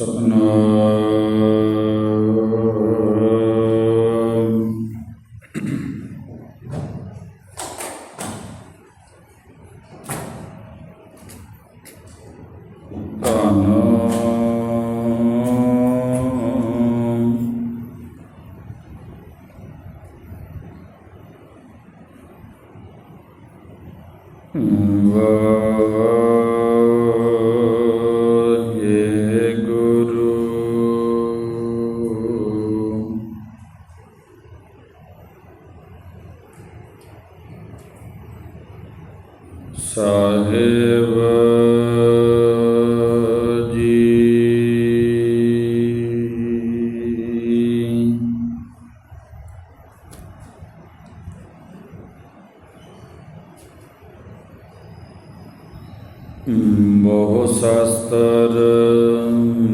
ਸਤਨਾਮ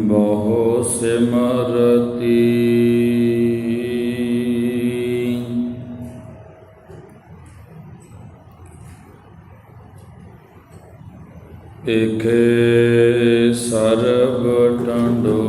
ਬਹੁ ਸਿਮਰਤੀ। ਏਕੇ ਸਰਬ ਟੰਡੋਲ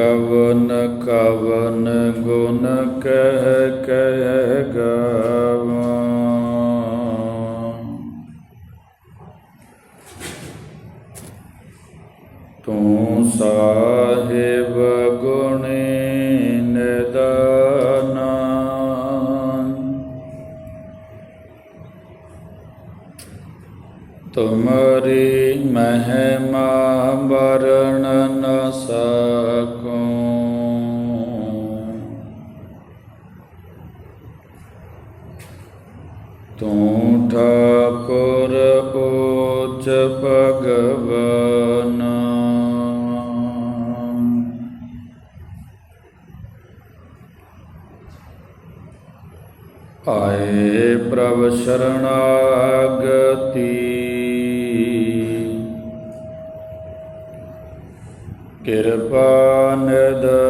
कवन कवन गुण कह कह तू साहेब गुणी तुमरी महमा महिमा वरण ਤੂੰ ਠਾਕੁਰ ਉਚ ਭਗਵਨ। ਆਏ ਪ੍ਰਭ ਸ਼ਰਣਾਗਤੀ। ਕਿਰਪਾ ਨਿਦ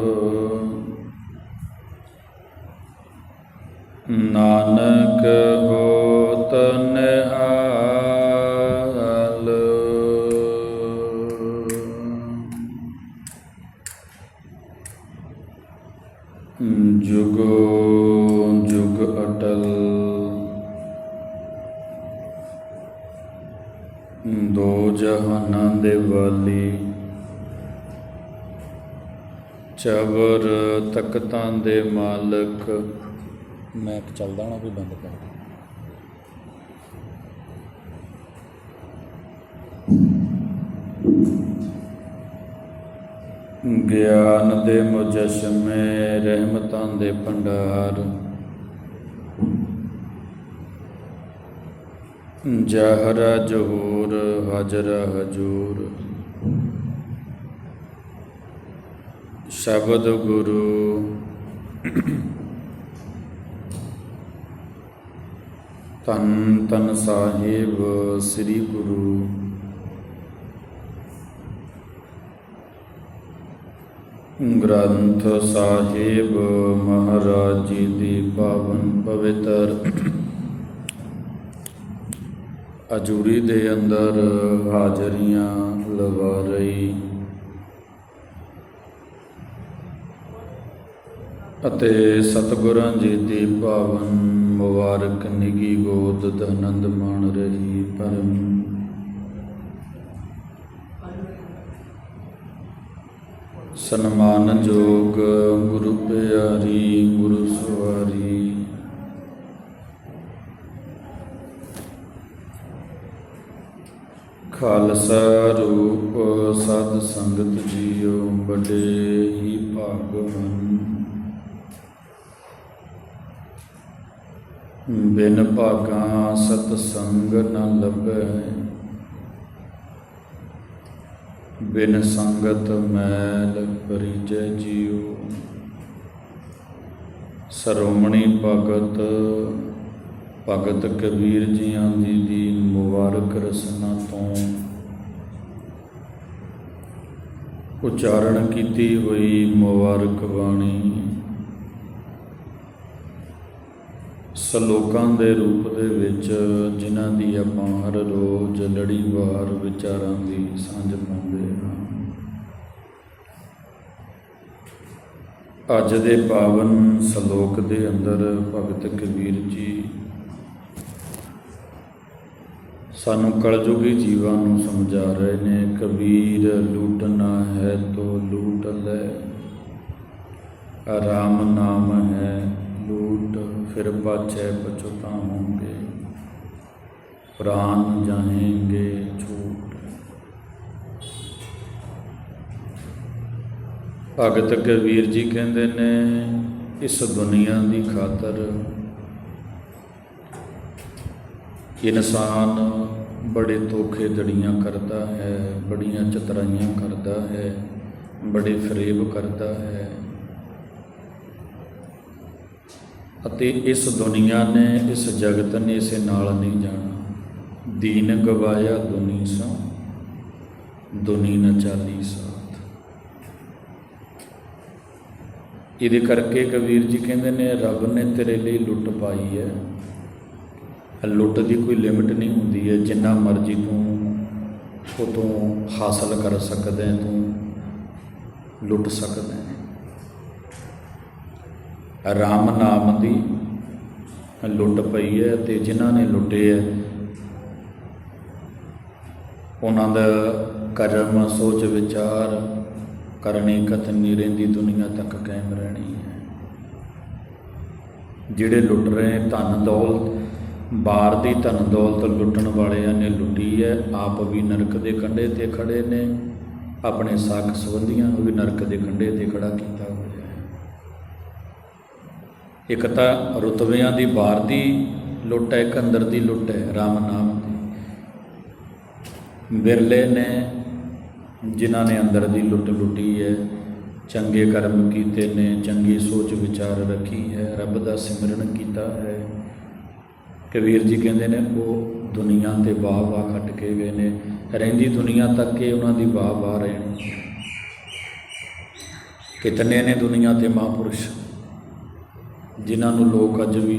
ਨਾਨਕ ਹੋਤ ਨਿਹਾਲ। ਜੁਗੋ ਜੁਗ ਅਟਲ। ਦੋ ਜਹਾਨਾਂ ਦੇ ਵਾਲੀ। ਚਬਰ ਤਖਤਾਂ ਦੇ ਮਾਲਕ। ਮੈਂ ਚੱਲਦਾ ਹੋਣਾ ਕੋਈ ਬੰਦ ਕਰ। ਗਿਆਨ ਦੇ ਮੁਜਸ਼ਮੇ ਰਹਿਮਤਾਂ ਦੇ ਭੰਡਾਰ। ਜਹਰਾ ਜਹੂਰ, ਹਾਜਰਾ ਹਜੂਰ। ਸ਼ਬਦ ਗੁਰੂ ਤਨ ਤਨ ਸਾਹਿਬ ਸ੍ਰੀ ਗੁਰੂ। ਗ੍ਰੰਥ ਸਾਹਿਬ ਮਹਾਰਾਜ ਜੀ ਦੀ ਪਾਵਨ ਪਵਿੱਤਰ ਅਜੂਰੀ ਦੇ ਅੰਦਰ ਹਾਜ਼ਰੀਆਂ ਲਵਾ ਰਹੀ। ਅਤੇ ਸਤਿਗੁਰਾਂ ਜੀ ਦੀ ਪਾਵਨ ਮੁਬਾਰਕ ਨਿਗੀ ਗੋਦ ਦਨੰਦ ਮਾਣ ਰਹੀ ਪਰਮ। ਸਨਮਾਨ ਜੋਗ ਗੁਰੂ ਪਿਆਰੀ, ਗੁਰੂ ਸਵਾਰੀ ਖਾਲਸਾ ਰੂਪ ਸਤ ਸੰਗਤ ਜੀਓ ਬੜੇ ਹੀ ਭਾਗਵਨ। ਬਿਨ ਭਾਗਾ ਸਤ ਸੰਗ ਨ ਲੱਭੈ। ਬਿਨ ਸੰਗਤ ਮੈਲ ਪਰਿਜੈ ਜੀਉ। ਸਰੋਮਣੀ ਭਗਤ ਭਗਤ ਕਬੀਰ ਜੀਆਂ ਜੀ ਦੀ ਮੁਬਾਰਕ ਰਸਨਾ ਤੋਂ। ਉਚਾਰਨ ਕੀਤੀ ਹੋਈ ਮੁਬਾਰਕ ਬਾਣੀ। ਸਲੋਕਾਂ ਦੇ ਰੂਪ ਦੇ ਵਿੱਚ, ਜਿਨ੍ਹਾਂ ਦੀ ਆਪਾਂ ਹਰ ਰੋਜ਼ ਲੜੀਵਾਰ ਵਿਚਾਰਾਂ ਦੀ ਸਾਂਝ ਪਾਉਂਦੇ ਹਾਂ। ਅੱਜ ਦੇ ਪਾਵਨ ਸਲੋਕ ਦੇ ਅੰਦਰ ਭਗਤ ਕਬੀਰ ਜੀ ਸਾਨੂੰ ਕਲਯੁਗੀ ਜੀਵਾਂ ਨੂੰ ਸਮਝਾ ਰਹੇ ਨੇ, ਕਬੀਰ ਲੂਟਣਾ ਹੈ ਤੋ ਲੂਟ ਲੈ। ਆਰਾਮ ਨਾਮ ਹੈ ਫਿਰ ਪਾਛੈ ਪਛਤਾਉਂਗੇ ਪ੍ਰਾਨ ਜਾहेंगे ਛੂਟ ਭਗਤ ਕਬੀਰ ਜੀ ਕਹਿੰਦੇ ਨੇ, ਇਸ ਦੁਨੀਆ ਦੀ ਖਾਤਰ ਇਨਸਾਨ ਬੜੇ ਧੋਖੇ ਦੜੀਆਂ ਕਰਦਾ ਹੈ, ਬੜੀਆਂ ਚਤਰਾਈਆਂ ਕਰਦਾ ਹੈ, ਬੜੇ ਫਰੇਬ ਕਰਦਾ ਹੈ। ਅਤੇ ਇਸ ਦੁਨੀਆ ਨੇ, ਇਸ ਜਗਤ ਨੇ ਇਸੇ ਨਾਲ ਨਹੀਂ ਜਾਣਾ। ਦੀਨ ਗਵਾਇਆ ਦੁਨੀ ਸਾ ਦੁਨੀ ਨ ਚਾਲੀ ਸਾਥ। ਇਹਦੇ ਕਰਕੇ ਕਬੀਰ ਜੀ ਕਹਿੰਦੇ ਨੇ, ਰੱਬ ਨੇ ਤੇਰੇ ਲਈ ਲੁੱਟ ਪਾਈ ਹੈ। ਲੁੱਟ ਦੀ ਕੋਈ ਲਿਮਿਟ ਨਹੀਂ ਹੁੰਦੀ ਹੈ। ਜਿੰਨਾ ਮਰਜ਼ੀ ਤੂੰ ਉਹ ਤੋਂ ਹਾਸਲ ਕਰ ਸਕਦਾ ਤੂੰ ਲੁੱਟ ਸਕਦਾ ਰਾਮ ਨਾਮ ਦੀ ਲੁੱਟ ਪਈ ਹੈ ਤੇ ਜਿਨ੍ਹਾਂ ਨੇ ਲੁੱਟੇ ਹੈ, ਉਹਨਾਂ ਦਾ ਕਰਮ, ਸੋਚ, ਵਿਚਾਰ, ਕਰਨੀ ਕਤਨ ਨਹੀਂ ਰਹਿੰਦੀ ਦੁਨੀਆ ਤੱਕ ਕਾਇਮ ਰਹਿਣੀ ਹੈ। ਜਿਹੜੇ ਲੁੱਟ ਰਹੇ ਧਨ ਦੌਲਤ, ਬਾਹਰ ਦੀ ਧਨ ਦੌਲਤ ਲੁੱਟਣ ਵਾਲਿਆਂ ਨੇ ਲੁੱਟੀ ਹੈ, ਆਪ ਵੀ ਨਰਕ ਦੇ ਕੰਢੇ ਤੇ ਖੜੇ ਨੇ, ਆਪਣੇ ਸਾਖ ਸੰਬੰਧੀਆਂ ਨੂੰ ਵੀ ਨਰਕ ਦੇ ਕੰਢੇ ਤੇ ਖੜਾ ਕੀਤਾ ਇੱਕ ਤਾਂ ਰੁਤਬਿਆਂ ਦੀ ਬਾਹਰ ਦੀ ਲੁੱਟ ਹੈ, ਇੱਕ ਅੰਦਰ ਦੀ ਲੁੱਟ ਹੈ, ਰਾਮ ਨਾਮ ਦੀ। ਬਿਰਲੇ ਨੇ ਜਿਨ੍ਹਾਂ ਨੇ ਅੰਦਰ ਦੀ ਲੁੱਟ ਲੁੱਟੀ ਹੈ, ਚੰਗੇ ਕਰਮ ਕੀਤੇ ਨੇ, ਚੰਗੀ ਸੋਚ ਵਿਚਾਰ ਰੱਖੀ ਹੈ, ਰੱਬ ਦਾ ਸਿਮਰਨ ਕੀਤਾ ਹੈ। ਕਬੀਰ ਜੀ ਕਹਿੰਦੇ ਨੇ, ਉਹ ਦੁਨੀਆ ਤੇ ਵਾਹ ਵਾਹ ਖੱਟ ਕੇ ਗਏ ਨੇ, ਰਹਿੰਦੀ ਦੁਨੀਆ ਤੱਕ ਇਹ ਉਹਨਾਂ ਦੀ ਵਾਹ ਵਾਹ ਰਹਿਣੀ। ਕਿਤਨੇ ਨੇ ਦੁਨੀਆ ਤੇ ਮਹਾਂਪੁਰਸ਼? ਜਿਨ੍ਹਾਂ ਨੂੰ ਲੋਕ ਅੱਜ ਵੀ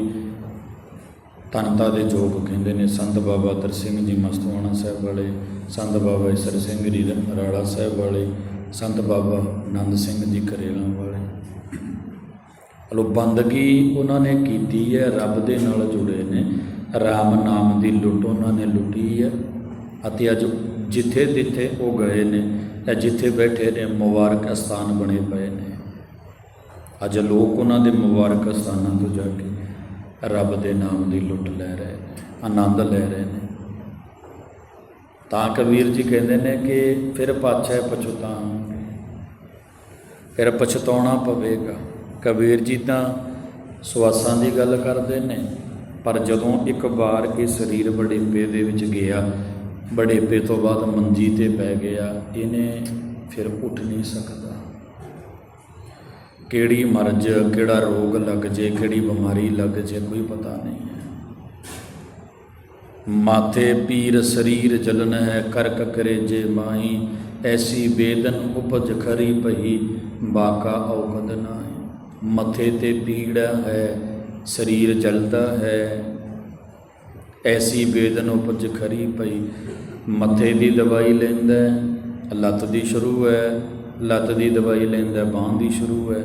ਤਨਤਾ ਦੇ ਜੋਗ ਕਹਿੰਦੇ ਨੇ, ਸੰਤ ਬਾਬਾ ਤਰ ਸਿੰਘ ਜੀ ਮਸਤਵਾਣਾ ਸਾਹਿਬ ਵਾਲੇ, ਸੰਤ ਬਾਬਾ ਈਸਰ ਸਿੰਘ ਜੀ ਰਾੜਾ ਸਾਹਿਬ ਵਾਲੇ, ਸੰਤ ਬਾਬਾ ਆਨੰਦ ਸਿੰਘ ਜੀ ਕਰੇਲਾਂ ਵਾਲੇ। ਲੋ ਬੰਦਗੀ ਉਹਨਾਂ ਨੇ ਕੀਤੀ ਹੈ, ਰੱਬ ਦੇ ਨਾਲ ਜੁੜੇ ਨੇ। ਰਾਮ ਨਾਮ ਦੀ ਲੁੱਟ ਉਹਨਾਂ ਨੇ ਲੁੱਟੀ ਹੈ ਅਤੇ ਅੱਜ ਜਿੱਥੇ ਜਿੱਥੇ ਉਹ ਗਏ ਨੇ ਜਾਂ ਜਿੱਥੇ ਬੈਠੇ ਨੇ, ਮੁਬਾਰਕ ਸਥਾਨ ਬਣੇ ਪਏ ਨੇ। ਅੱਜ ਲੋਕ ਉਹਨਾਂ ਦੇ ਮੁਬਾਰਕ ਸਥਾਨਾਂ ਤੋਂ ਜਾ ਕੇ ਰੱਬ ਦੇ ਨਾਮ ਦੀ ਲੁੱਟ ਲੈ ਰਹੇ ਨੇ, ਆਨੰਦ ਲੈ ਰਹੇ ਨੇ। ਤਾਂ ਕਬੀਰ ਜੀ ਕਹਿੰਦੇ ਨੇ ਕਿ ਫਿਰ ਪਾਛੈ ਪਛਤਾਵਾਂਗੇ ਫਿਰ ਪਛਤਾਉਣਾ ਪਵੇਗਾ। ਕਬੀਰ ਜੀ ਤਾਂ ਸਵਾਸਾਂ ਦੀ ਗੱਲ ਕਰਦੇ ਨੇ, ਪਰ ਜਦੋਂ ਇੱਕ ਵਾਰ ਇਹ ਸਰੀਰ ਬੜੇਪੇ ਦੇ ਵਿੱਚ ਗਿਆ ਬੜੇਪੇ ਤੋਂ ਬਾਅਦ ਮੰਜੀ ਤੇ ਪੈ ਗਿਆ, ਇਹਨੇ ਫਿਰ ਉੱਠ ਨਹੀਂ ਸਕਦਾ। ਕਿਹੜੀ ਮਰਜ਼, ਕਿਹੜਾ ਰੋਗ ਲੱਗ ਜੇ, ਕਿਹੜੀ ਬਿਮਾਰੀ ਲੱਗ ਜੇ, ਕੋਈ ਪਤਾ ਨਹੀਂ ਹੈ। ਮਾਥੇ ਪੀਰ ਸਰੀਰ ਜਲਨ ਹੈ, ਕਰਕ ਕਰੇ ਜੇ ਮਾਹੀ, ਐਸੀ ਬੇਦਨ ਉਪਜ ਖਰੀ ਪਈ ਬਾਕਾ ਔਕਦ ਨਾਹੀ। ਮੱਥੇ ਤੇ ਪੀੜ ਹੈ, ਸਰੀਰ ਜਲਦਾ ਹੈ, ਐਸੀ ਬੇਦਨ ਉਪਜ ਖਰੀ ਪਈ ਮੱਥੇ ਦੀ ਦਵਾਈ ਲੈਂਦਾ ਲੱਤ ਦੀ ਸ਼ੁਰੂ ਹੈ ਲੱਤ ਦੀ ਦਵਾਈ ਲੈਂਦਾ ਬਾਂਹ ਦੀ ਸ਼ੁਰੂ ਹੈ।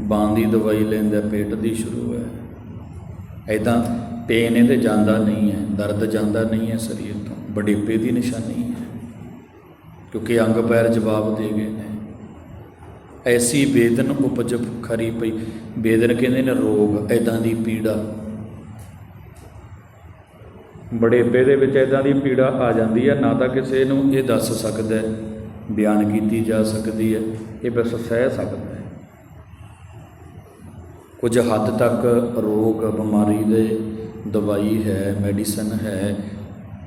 ਬਾਂਹ ਦੀ ਦਵਾਈ ਲੈਂਦਾ ਪੇਟ ਦੀ ਸ਼ੁਰੂ ਹੈ। ਐਦਾਂ ਪੇਨ ਇਹਦੇ ਜਾਂਦਾ ਨਹੀਂ ਹੈ ਦਰਦ ਜਾਂਦਾ ਨਹੀਂ ਹੈ ਸਰੀਰ ਤੋਂ। ਬੜੇਪੇ ਦੀ ਨਿਸ਼ਾਨੀ ਹੈ ਕਿਉਂਕਿ ਅੰਗ ਪੈਰ ਜਵਾਬ ਦੇ ਗਏ ਨੇ। ਐਸੀ ਵੇਦਨ ਉਪਜ ਖਰੀ ਪਈ। ਵੇਦਨ ਕਹਿੰਦੇ ਨੇ ਰੋਗ ਐਦਾਂ ਦੀ ਪੀੜਾ। ਬੜੇਪੇ ਦੇ ਵਿੱਚ ਐਦਾਂ ਦੀ ਪੀੜਾ ਆ ਜਾਂਦੀ ਹੈ ਨਾ ਤਾਂ ਕਿਸੇ ਨੂੰ ਇਹ ਦੱਸ ਸਕਦਾ ਹੈ, ਬਿਆਨ ਕੀਤੀ ਜਾ ਸਕਦੀ ਹੈ। ਇਹ ਬਸ ਸਹਿ ਸਕਦਾ ਹੈ। ਕੁਝ ਹੱਦ ਤੱਕ ਰੋਗ ਬਿਮਾਰੀ ਦੇ ਦਵਾਈ ਹੈ, ਮੈਡੀਸਨ ਹੈ,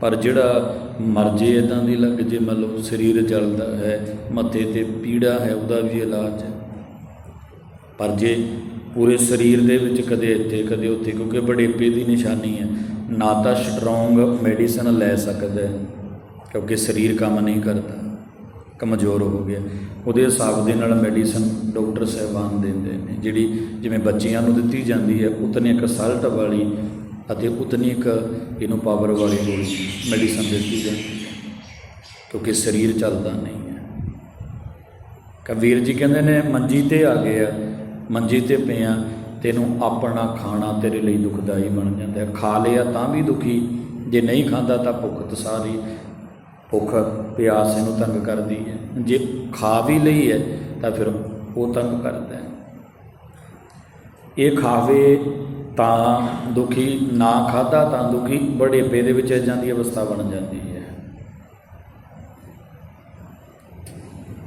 ਪਰ ਜਿਹੜਾ ਮਰਜੇ ਇਦਾਂ ਦੀ ਲੱਗ ਜੇ, ਮਤਲਬ ਸਰੀਰ ਜਲਦਾ ਹੈ, ਮੱਥੇ ਤੇ ਪੀੜਾ ਹੈ, ਉਹਦਾ ਵੀ ਇਲਾਜ ਹੈ। ਪਰ ਜੇ ਪੂਰੇ ਸਰੀਰ ਦੇ ਵਿੱਚ ਕਦੇ ਇੱਥੇ, ਕਦੇ ਉੱਥੇ, ਕਿਉਂਕਿ ਬੜੇਪੇ ਦੀ ਨਿਸ਼ਾਨੀ ਹੈ, ਨਾ ਤਾਂ ਸਟਰੋਂਗ ਮੈਡੀਸਨ ਲੈ ਸਕਦਾ ਕਿਉਂਕਿ ਸਰੀਰ ਕੰਮ ਨਹੀਂ ਕਰਦਾ। ਕਮਜ਼ੋਰ ਹੋ ਗਿਆ। ਉਹਦੇ ਹਿਸਾਬ ਦੇ ਨਾਲ ਮੈਡੀਸਨ ਡਾਕਟਰ ਸਾਹਿਬਾਨ ਦਿੰਦੇ ਨੇ, ਜਿਹੜੀ ਜਿਵੇਂ ਬੱਚਿਆਂ ਨੂੰ ਦਿੱਤੀ ਜਾਂਦੀ ਹੈ, ਉਤਨੀ ਇੱਕ ਸਲਟ ਵਾਲੀ ਅਤੇ ਉਤਨੀ ਇੱਕ ਇਹਨੂੰ ਪਾਵਰ ਵਾਲੀ ਗੋਲੀ ਮੈਡੀਸਨ ਦਿੱਤੀ ਜਾਂਦੀ ਹੈ, ਕਿਉਂਕਿ ਸਰੀਰ ਚੱਲਦਾ ਨਹੀਂ ਹੈ। ਕਬੀਰ ਜੀ ਕਹਿੰਦੇ ਨੇ, ਮੰਜੀ ਤੇ ਆ ਗਏ ਆ, ਮੰਜੀ ਤੇ ਪਿਆ ਤੈਨੂੰ ਆਪਣਾ ਖਾਣਾ ਤੇਰੇ ਲਈ ਦੁਖਦਾਈ ਬਣ ਜਾਂਦਾ ਖਾ ਲਿਆ ਤਾਂ ਵੀ ਦੁਖੀ, ਜੇ ਨਹੀਂ ਖਾਂਦਾ ਤਾਂ ਭੁੱਖ ਤਸਾਰੀ ਭੁੱਖ, ਪਿਆਸ ਇਹਨੂੰ ਤੰਗ ਕਰਦੀ ਹੈ। ਜੇ ਖਾ ਵੀ ਲਈ ਹੈ, ਤਾਂ ਫਿਰ ਉਹ ਤੰਗ ਕਰਦਾ ਹੈ। ਇਹ ਖਾਵੇ ਤਾਂ ਦੁਖੀ, ਨਾ ਖਾਦਾ ਤਾਂ ਦੁਖੀ ਬੜੇਪੇ ਦੇ ਵਿੱਚ ਇਦਾਂ ਦੀ ਅਵਸਥਾ ਬਣ ਜਾਂਦੀ ਹੈ।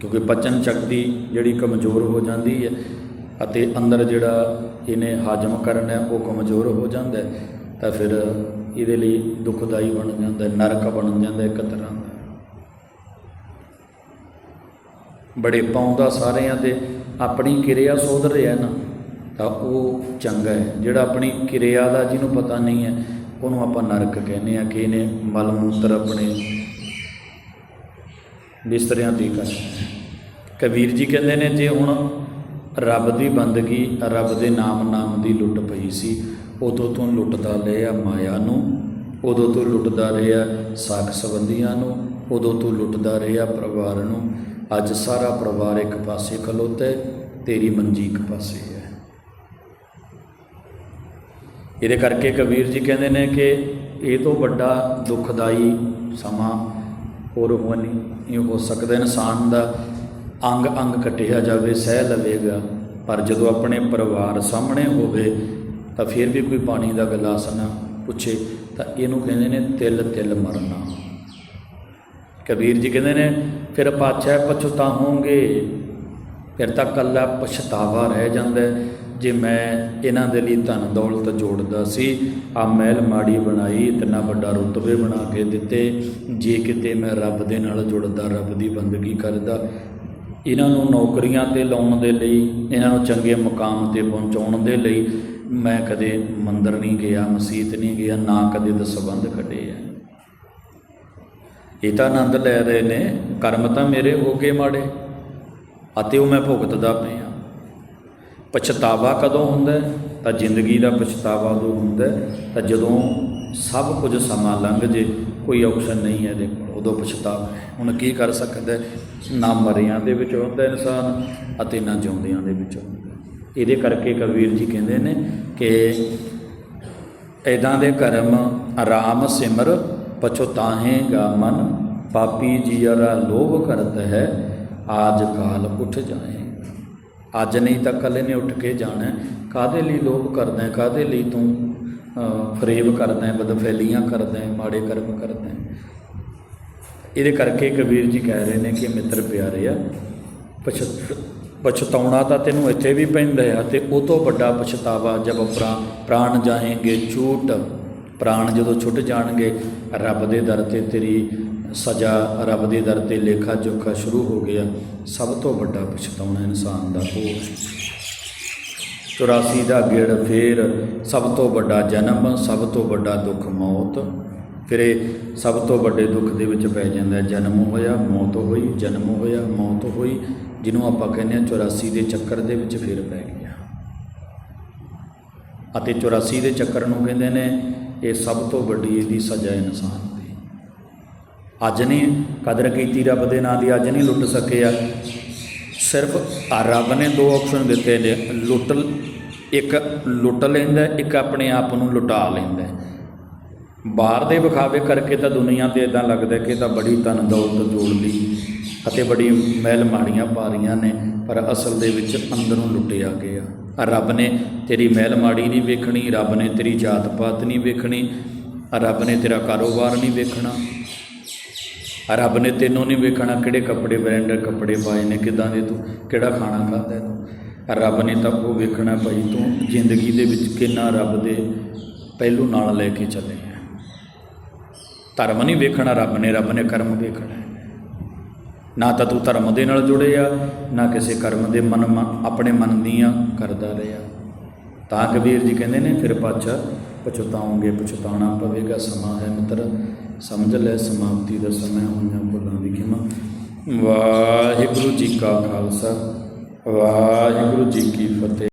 ਕਿਉਂਕਿ ਪਚਨ ਸ਼ਕਤੀ ਜਿਹੜੀ ਕਮਜ਼ੋਰ ਹੋ ਜਾਂਦੀ ਹੈ ਅਤੇ ਅੰਦਰ ਜਿਹੜਾ ਇਹਨੇ ਹਾਜ਼ਮ ਕਰਨਾ ਹੈ, ਉਹ ਕਮਜ਼ੋਰ ਹੋ ਜਾਂਦਾ ਤਾਂ ਫਿਰ ਇਹਦੇ ਲਈ ਦੁਖਦਾਈ ਬਣ ਜਾਂਦਾ ਨਰਕ ਬਣ ਜਾਂਦਾ ਹੈ ਇੱਕ ਤਰ੍ਹਾਂ ਦਾ ਬੜੇ ਪਾਉਂਦਾ ਸਾਰਿਆਂ ਤੇ ਆਪਣੀ ਕਿਰਿਆ ਸੋਧ ਰਿਹਾ ਨਾ, ਤਾਂ ਉਹ ਚੰਗਾ ਹੈ। ਜਿਹੜਾ ਆਪਣੀ ਕਿਰਿਆ ਦਾ ਜਿਹਨੂੰ ਪਤਾ ਨਹੀਂ ਹੈ, ਉਹਨੂੰ ਆਪਾਂ ਨਰਕ ਕਹਿੰਦੇ ਆ ਕਿ ਇਹਨੇ ਮਲ ਮੂਤਰ ਆਪਣੇ ਬਿਸਤਰਿਆਂ ਤੇ ਕਰ ਕਬੀਰ ਜੀ ਕਹਿੰਦੇ ਨੇ, ਜੇ ਹੁਣ ਰੱਬ ਦੀ ਬੰਦਗੀ, ਰੱਬ ਦੇ ਨਾਮ ਨਾਮ ਦੀ ਲੁੱਟ ਪਈ ਸੀ, ਉਦੋਂ ਤੋਂ ਲੁੱਟਦਾ ਲਿਆ ਮਾਇਆ ਨੂੰ, ਉਦੋਂ ਤੋਂ ਲੁੱਟਦਾ ਰਿਹਾ ਸਾਖ ਸੰਬੰਧੀਆਂ ਨੂੰ, ਉਦੋਂ ਤੋਂ ਲੁੱਟਦਾ ਰਿਹਾ ਪਰਿਵਾਰ ਨੂੰ ਅੱਜ ਸਾਰਾ ਪਰਿਵਾਰ ਇੱਕ ਪਾਸੇ ਖਲੋਤਾ ਹੈ, ਤੇਰੀ ਮੰਜੀ ਇੱਕ ਪਾਸੇ ਹੈ। ਇਹਦੇ ਕਰਕੇ ਕਬੀਰ ਜੀ ਕਹਿੰਦੇ ਨੇ ਕਿ ਇਹ ਤੋਂ ਵੱਡਾ ਦੁਖਦਾਈ ਸਮਾਂ ਹੋਰ ਹੋ ਨਹੀਂ। ਇਹ ਹੋ ਸਕਦਾ ਇਨਸਾਨ ਦਾ ਅੰਗ ਅੰਗ ਕੱਟਿਆ ਜਾਵੇ, ਸਹਿ ਲਵੇਗਾ, ਪਰ ਜਦੋਂ ਆਪਣੇ ਪਰਿਵਾਰ ਸਾਹਮਣੇ ਹੋਵੇ, ਤਾਂ ਫਿਰ ਵੀ ਕੋਈ ਪਾਣੀ ਦਾ ਗਲਾਸ ਨਾ ਪੁੱਛੇ, ਤਾਂ ਇਹਨੂੰ ਕਹਿੰਦੇ ਨੇ ਤਿਲ ਤਿਲ ਮਰਨਾ। ਕਬੀਰ ਜੀ ਕਹਿੰਦੇ ਨੇ, ਫਿਰ ਪਾਛੈ ਪਛਤਾਹੋਗੇ ਫਿਰ ਤਾਂ ਕੱਲਾ ਪਛਤਾਵਾ ਰਹਿ ਜਾਂਦਾ ਜੇ ਮੈਂ ਇਹਨਾਂ ਦੇ ਲਈ ਧਨ ਦੌਲਤ ਜੋੜਦਾ ਸੀ ਆ ਮਹਿਲ ਮਾੜੀ ਬਣਾਈ, ਇਤਨਾ ਵੱਡਾ ਰੁਤਬੇ ਬਣਾ ਕੇ ਦਿੱਤੇ। ਜੇ ਕਿਤੇ ਮੈਂ ਰੱਬ ਦੇ ਨਾਲ ਜੁੜਦਾ, ਰੱਬ ਦੀ ਬੰਦਗੀ ਕਰਦਾ, ਇਹਨਾਂ ਨੂੰ ਨੌਕਰੀਆਂ ਤੇ ਲਾਉਣ ਦੇ ਲਈ, ਇਹਨਾਂ ਨੂੰ ਚੰਗੇ ਮੁਕਾਮ ਤੇ ਪਹੁੰਚਾਉਣ ਦੇ ਲਈ, ਮੈਂ ਕਦੇ ਮੰਦਰ ਨਹੀਂ ਗਿਆ, ਮਸਜਿਦ ਨਹੀਂ ਗਿਆ, ਨਾ ਕਦੇ ਦਸਬੰਧ ਕੱਢੇ ਆ। ਇਹ ਤਾਂ ਆਨੰਦ ਲੈ ਰਹੇ ਨੇ, ਕਰਮ ਤਾਂ ਮੇਰੇ ਹੋ ਗਏ ਮਾੜੇ, ਅਤੇ ਉਹ ਮੈਂ ਭੁਗਤਦਾ ਪਿਆ। ਪਛਤਾਵਾ ਕਦੋਂ ਹੁੰਦਾ ਤਾਂ ਜ਼ਿੰਦਗੀ ਦਾ ਪਛਤਾਵਾ ਉਦੋਂ ਹੁੰਦਾ ਤਾਂ ਜਦੋਂ ਸਭ ਕੁਝ ਸਮਾਂ ਲੰਘ ਜੇ, ਕੋਈ ਆਪਸ਼ਨ ਨਹੀਂ ਹੈ ਦੇਖੋ, ਉਦੋਂ ਪਛਤਾਵਾ। ਹੁਣ ਕੀ ਕਰ ਸਕਦਾ ਨਾ ਮਰਿਆਂ ਦੇ ਵਿੱਚ ਹੁੰਦਾ ਇਨਸਾਨ, ਅਤੇ ਨਾ ਜਿਉਂਦਿਆਂ ਦੇ ਵਿੱਚ ਹੁੰਦਾ ਇਹਦੇ ਕਰਕੇ ਕਬੀਰ ਜੀ ਕਹਿੰਦੇ ਨੇ ਕਿ ਐਦਾਂ ਦੇ ਕਰਮ ਆਰਾਮ ਸਿਮਰ ਪਛਤਾਹੇਗਾ ਮਨ, ਪਾਪੀ ਜੀਰਾ ਲੋਭ ਕਰਤ ਹੈ, ਆਜ ਕਾਲ ਉੱਠ ਜਾਏ ਅੱਜ ਨਹੀਂ ਤਾਂ ਕੱਲ੍ਹ ਨੇ ਉੱਠ ਕੇ ਜਾਣਾ ਹੈ। ਕਾਹਦੇ ਲਈ ਲੋਭ ਕਰਦਾ ਹੈ, ਕਾਹਦੇ ਲਈ ਤੂੰ ਫਰੇਬ ਕਰਦਾ ਹੈ, ਬਦਫੈਲੀਆਂ ਕਰਦਾ ਹੈ, ਮਾੜੇ ਕਰਮ ਕਰਦਾ ਹੈ। ਇਹਦੇ ਕਰਕੇ ਕਬੀਰ ਜੀ ਕਹਿ ਰਹੇ ਨੇ ਕਿ ਮਿੱਤਰ ਪਿਆਰੇ ਆ, ਪਛ- ਪਛਤਾਉਣਾ ਤਾਂ ਤੈਨੂੰ ਇੱਥੇ ਵੀ ਪੈਂਦਾ ਆ ਤੇ ਉਹ ਤੋਂ ਵੱਡਾ ਪਛਤਾਵਾ ਜਬ ਪ੍ਰਾ- ਪ੍ਰਾਣ ਜਾਏਂਗੇ ਝੂਟ ਪ੍ਰਾਣ ਜਦੋਂ ਛੁੱਟ ਜਾਣਗੇ, ਰੱਬ ਦੇ ਦਰ ਤੇ ਤੇਰੀ ਸਜ਼ਾ, ਰੱਬ ਦੇ ਦਰ ਤੇ ਲੇਖਾ ਜੋਖਾ ਸ਼ੁਰੂ ਹੋ ਗਿਆ। ਸਭ ਤੋਂ ਵੱਡਾ ਪਛਤਾਉਣਾ ਇਨਸਾਨ ਦਾ ਉਹ ਹੈ। 84 ਦਾ ਗੇੜ ਫੇਰ ਸਭ ਤੋਂ ਵੱਡਾ ਜਨਮ, ਸਭ ਤੋਂ ਵੱਡਾ ਦੁੱਖ ਮੌਤ। ਫਿਰ ਇਹ ਸਭ ਤੋਂ ਵੱਡੇ ਦੁੱਖ ਦੇ ਵਿੱਚ ਪੈ ਜਾਂਦਾ ਜਨਮ ਹੋਇਆ, ਮੌਤ ਹੋਈ, ਜਨਮ ਹੋਇਆ, ਮੌਤ ਹੋਈ, ਜਿਹਨੂੰ ਆਪਾਂ ਕਹਿੰਦੇ ਹਾਂ 84 ਦੇ ਚੱਕਰ ਦੇ ਵਿੱਚ ਫਿਰ ਪੈ ਗਿਆ। ਅਤੇ 84 ਦੇ ਚੱਕਰ ਨੂੰ ਕਹਿੰਦੇ ਨੇ ਇਹ ਸਭ ਤੋਂ ਵੱਡੀ ਇਹਦੀ ਸਜ਼ਾ ਇਨਸਾਨ ਦੀ ਅੱਜ ਨਹੀਂ ਕਦਰ ਕੀਤੀ ਰੱਬ ਦੇ ਨਾਂ ਦੀ, ਅੱਜ ਨਹੀਂ ਲੁੱਟ ਸਕਿਆ ਸਿਰਫ ਰੱਬ ਨੇ ਦੋ ਆਪਸ਼ਨ ਦਿੱਤੇ ਨੇ, ਲੁੱਟ ਇੱਕ ਲੁੱਟ ਲੈਂਦਾ, ਇੱਕ ਆਪਣੇ ਆਪ ਨੂੰ ਲੁਟਾ ਲੈਂਦਾ। ਬਾਹਰ ਦੇ ਵਿਖਾਵੇ ਕਰਕੇ ਤਾਂ ਦੁਨੀਆ ਤੇ ਇਦਾਂ ਲੱਗਦਾ ਕਿ ਤਾਂ ਬੜੀ ਧਨ ਦੌਲਤ ਜੋੜ ਲਈ ਅਤੇ ਬੜੀ ਮਹਿਲ ਮਾੜੀਆਂ ਪਾ ਰਹੀਆਂ ਨੇ। ਪਰ ਅਸਲ ਦੇ ਵਿੱਚ ਅੰਦਰੋਂ ਲੁੱਟਿਆ ਗਿਆ ਰੱਬ ਨੇ ਤੇਰੀ ਮਹਿਲ ਮਾੜੀ ਨਹੀਂ ਵੇਖਣੀ, ਰੱਬ ਨੇ ਤੇਰੀ ਜਾਤ ਪਾਤ ਨਹੀਂ ਵੇਖਣੀ ਰੱਬ ਨੇ ਤੇਰਾ ਕਾਰੋਬਾਰ ਨਹੀਂ ਵੇਖਣਾ। ਰੱਬ ਨੇ ਤੈਨੂੰ ਨਹੀਂ ਵੇਖਣਾ ਕਿਹੜੇ ਕੱਪੜੇ ਬ੍ਰਾਂਡਡ ਕੱਪੜੇ ਪਾਏ ਨੇ, ਕਿਦਾਂ ਦੇ ਤੂੰ, ਕਿਹੜਾ ਖਾਣਾ ਖਾਂਦਾ ਤੂੰ। ਰੱਬ ਨੇ ਤਾਂ ਉਹ ਵੇਖਣਾ ਭਾਈ, ਤੂੰ ਜ਼ਿੰਦਗੀ ਦੇ ਵਿੱਚ ਕਿੰਨਾ ਰੱਬ ਦੇ ਪਹਿਲੂ ਨਾਲ ਲੈ ਕੇ ਚੱਲੇ ਧਰਮ ਨਹੀਂ ਵੇਖਣਾ ਰੱਬ ਨੇ ਰੱਬ ਨੇ ਕਰਮ ਵੇਖਣਾ। ਨਾ ਤਾਂ ਤੂੰ ਧਰਮ ਦੇ ਨਾਲ ਜੁੜਿਆ ਨਾ ਕਿਸੇ ਕਰਮ ਦੇ ਮਨ ਆਪਣੇ ਮਨ ਦੀਆਂ ਕਰਦਾ ਰਿਹਾ। ਤਾਂ ਕਬੀਰ ਜੀ ਕਹਿੰਦੇ ਨੇ, ਫਿਰ ਪਾਛਾ ਪਛਤਾਓਗੇ ਪਛਤਾਣਾ ਪਵੇਗਾ, ਸਮਾਂ ਹੈ ਮਿੱਤਰ। ਸਮਝ ਲੈ ਸਮਾਪਤੀ ਦਾ ਸਮਾਂ ਹੋਈਆਂ ਭੁੱਲਾਂ ਦੀ ਖਿਮਾ। ਵਾਹਿਗੁਰੂ ਜੀ ਕਾ ਖਾਲਸਾ, ਵਾਹਿਗੁਰੂ ਜੀ ਕੀ ਫਤਿਹ।